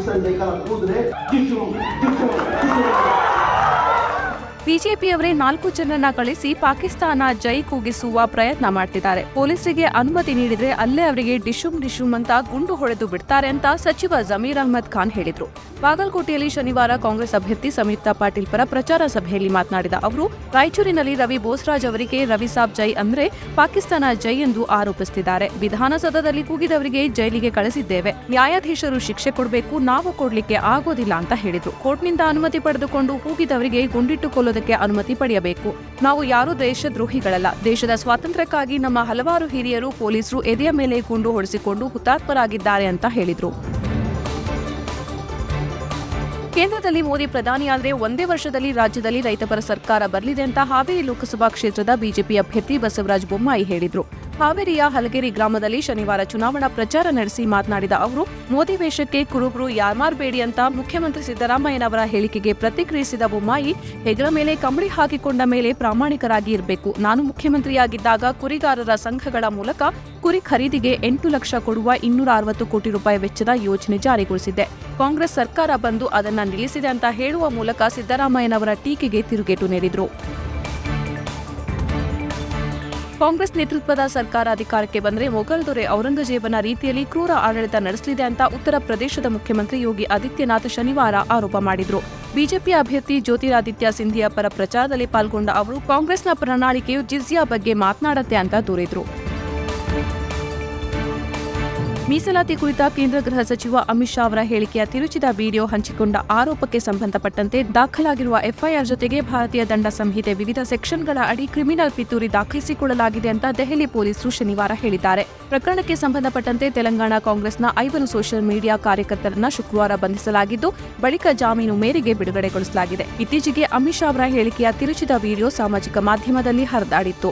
Pakistan ಜೈಕಾರ ಕೂದ್ರೆ tissue tissue tissue ಬಿಜೆಪಿಯವರೇ ನಾಲ್ಕು ಜನರನ್ನ ಕಳಿಸಿ ಪಾಕಿಸ್ತಾನ ಜೈ ಕೂಗಿಸುವ ಪ್ರಯತ್ನ ಮಾಡ್ತಿದ್ದಾರೆ. ಪೊಲೀಸರಿಗೆ ಅನುಮತಿ ನೀಡಿದ್ರೆ ಅಲ್ಲೇ ಅವರಿಗೆ ಡಿಶುಮ್ ಡಿಶುಮ್ ಅಂತ ಗುಂಡು ಹೊಡೆದು ಬಿಡ್ತಾರೆ ಅಂತ ಸಚಿವ ಜಮೀರ್ ಅಹ್ಮದ್ ಖಾನ್ ಹೇಳಿದ್ರು. ಬಾಗಲಕೋಟೆಯಲ್ಲಿ ಶನಿವಾರ ಕಾಂಗ್ರೆಸ್ ಅಭ್ಯರ್ಥಿ ಸಂಯುಕ್ತಾ ಪಾಟೀಲ್ ಪರ ಪ್ರಚಾರ ಸಭೆಯಲ್ಲಿ ಮಾತನಾಡಿದ ಅವರು, ರಾಯಚೂರಿನಲ್ಲಿ ರವಿ ಬೋಸ್ರಾಜ್ ಅವರಿಗೆ ರವಿ ಸಾಬ್ ಜೈ ಅಂದ್ರೆ ಪಾಕಿಸ್ತಾನ ಜೈ ಎಂದು ಆರೋಪಿಸುತ್ತಿದ್ದಾರೆ ವಿಧಾನಸೌಧದಲ್ಲಿ ಕೂಗಿದವರಿಗೆ ಜೈಲಿಗೆ ಕಳಿಸಿದ್ದೇವೆ. ನ್ಯಾಯಾಧೀಶರು ಶಿಕ್ಷೆ ಕೊಡಬೇಕು, ನಾವು ಕೊಡ್ಲಿಕ್ಕೆ ಆಗೋದಿಲ್ಲ ಅಂತ ಹೇಳಿದ್ರು. ಕೋರ್ಟ್ನಿಂದ ಅನುಮತಿ ಪಡೆದುಕೊಂಡು ಕೂಗಿದವರಿಗೆ ಗುಂಡಿಟ್ಟು ಕೊಲ್ಲೋದಕ್ಕೆ ಅನುಮತಿ ಪಡೆಯಬೇಕು. ನಾವು ಯಾರೂ ದೇಶದ್ರೋಹಿಗಳಲ್ಲ. ದೇಶದ ಸ್ವಾತಂತ್ರ್ಯಕ್ಕಾಗಿ ನಮ್ಮ ಹಲವಾರು ಹಿರಿಯರು, ಪೊಲೀಸರು ಎದೆಯ ಮೇಲೆ ಗುಂಡು ಹೊಡೆಸಿಕೊಂಡು ಹುತಾತ್ಮರಾಗಿದ್ದಾರೆ ಅಂತ ಹೇಳಿದರು. ಕೇಂದ್ರದಲ್ಲಿ ಮೋದಿ ಪ್ರಧಾನಿಯಾದರೆ ಒಂದೇ ವರ್ಷದಲ್ಲಿ ರಾಜ್ಯದಲ್ಲಿ ರೈತಪರ ಸರ್ಕಾರ ಬರಲಿದೆ ಅಂತ ಹಾವೇರಿ ಲೋಕಸಭಾ ಕ್ಷೇತ್ರದ ಬಿಜೆಪಿ ಅಭ್ಯರ್ಥಿ ಬಸವರಾಜ ಬೊಮ್ಮಾಯಿ ಹೇಳಿದ್ರು. ಹಾವೇರಿಯ ಹಲಗೇರಿ ಗ್ರಾಮದಲ್ಲಿ ಶನಿವಾರ ಚುನಾವಣಾ ಪ್ರಚಾರ ನಡೆಸಿ ಮಾತನಾಡಿದ ಅವರು, ಮೋದಿ ವೇಷಕ್ಕೆ ಕುರುಬರು ಯಾರ್ಮಾರ್ಬೇಡಿ ಅಂತ ಮುಖ್ಯಮಂತ್ರಿ ಸಿದ್ದರಾಮಯ್ಯನವರ ಹೇಳಿಕೆಗೆ ಪ್ರತಿಕ್ರಿಯಿಸಿದ ಬೊಮ್ಮಾಯಿ, ಹೆಗಲ ಮೇಲೆ ಕಂಬಳಿ ಹಾಕಿಕೊಂಡ ಮೇಲೆ ಪ್ರಾಮಾಣಿಕರಾಗಿ ಇರಬೇಕು. ನಾನು ಮುಖ್ಯಮಂತ್ರಿಯಾಗಿದ್ದಾಗ ಕುರಿಗಾರರ ಸಂಘಗಳ ಮೂಲಕ ಕುರಿ ಖರೀದಿಗೆ ಎಂಟು ಲಕ್ಷ ಕೊಡುವ ಇನ್ನೂರ ಅರವತ್ತು ಕೋಟಿ ರೂಪಾಯಿ ವೆಚ್ಚದ ಯೋಜನೆ ಜಾರಿಗೊಳಿಸಿದ್ದೆ. ಕಾಂಗ್ರೆಸ್ ಸರ್ಕಾರ ಬಂದು ಅದನ್ನು ನಿಲ್ಲಿಸಿದೆ ಅಂತ ಹೇಳುವ ಮೂಲಕ ಸಿದ್ದರಾಮಯ್ಯನವರ ಟೀಕೆಗೆ ತಿರುಗೇಟು ನೀಡಿದ್ರು. ಕಾಂಗ್ರೆಸ್ ನೇತೃತ್ವದ ಸರ್ಕಾರ ಅಧಿಕಾರಕ್ಕೆ ಬಂದರೆ ಮೊಘಲ್ ದೊರೆ ಔರಂಗಜೇಬನ ರೀತಿಯಲ್ಲಿ ಕ್ರೂರ ಆಡಳಿತ ನಡೆಸಲಿದೆ ಅಂತ ಉತ್ತರ ಪ್ರದೇಶದ ಮುಖ್ಯಮಂತ್ರಿ ಯೋಗಿ ಆದಿತ್ಯನಾಥ್ ಶನಿವಾರ ಆರೋಪ ಮಾಡಿದರು. ಬಿಜೆಪಿ ಅಭ್ಯರ್ಥಿ ಜ್ಯೋತಿರಾದಿತ್ಯ ಸಿಂಧಿಯಾ ಪರ ಪ್ರಚಾರದಲ್ಲಿ ಪಾಲ್ಗೊಂಡ ಅವರು ಕಾಂಗ್ರೆಸ್ನ ಪ್ರಣಾಳಿಕೆಯು ಜಿಝಿಯಾ ಬಗ್ಗೆ ಮಾತನಾಡತ್ತೆ ಅಂತ ದೂರಿದ್ರು. ಮೀಸಲಾತಿ ಕುರಿತ ಕೇಂದ್ರ ಗೃಹ ಸಚಿವ ಅಮಿತ್ ಶಾ ಅವರ ಹೇಳಿಕೆಯ ತಿರುಚಿದ ವಿಡಿಯೋ ಹಂಚಿಕೊಂಡ ಆರೋಪಕ್ಕೆ ಸಂಬಂಧಪಟ್ಟಂತೆ ದಾಖಲಾಗಿರುವ ಎಫ್ಐಆರ್ ಜೊತೆಗೆ ಭಾರತೀಯ ದಂಡ ಸಂಹಿತೆ ವಿವಿಧ ಸೆಕ್ಷನ್ಗಳ ಅಡಿ ಕ್ರಿಮಿನಲ್ ಪಿತೂರಿ ದಾಖಲಿಸಿಕೊಳ್ಳಲಾಗಿದೆ ಅಂತ ದೆಹಲಿ ಪೊಲೀಸರು ಶನಿವಾರ ಹೇಳಿದ್ದಾರೆ. ಪ್ರಕರಣಕ್ಕೆ ಸಂಬಂಧಪಟ್ಟಂತೆ ತೆಲಂಗಾಣ ಕಾಂಗ್ರೆಸ್ನ ಐವರು ಸೋಷಿಯಲ್ ಮೀಡಿಯಾ ಕಾರ್ಯಕರ್ತರನ್ನ ಶುಕ್ರವಾರ ಬಂಧಿಸಲಾಗಿದ್ದು, ಬಳಿಕ ಜಾಮೀನು ಮೇರೆಗೆ ಬಿಡುಗಡೆಗೊಳಿಸಲಾಗಿದೆ. ಇತ್ತೀಚೆಗೆ ಅಮಿತ್ ಶಾ ಅವರ ಹೇಳಿಕೆಯ ತಿರುಚಿದ ವಿಡಿಯೋ ಸಾಮಾಜಿಕ ಮಾಧ್ಯಮದಲ್ಲಿ ಹರಿದಾಡಿತ್ತು.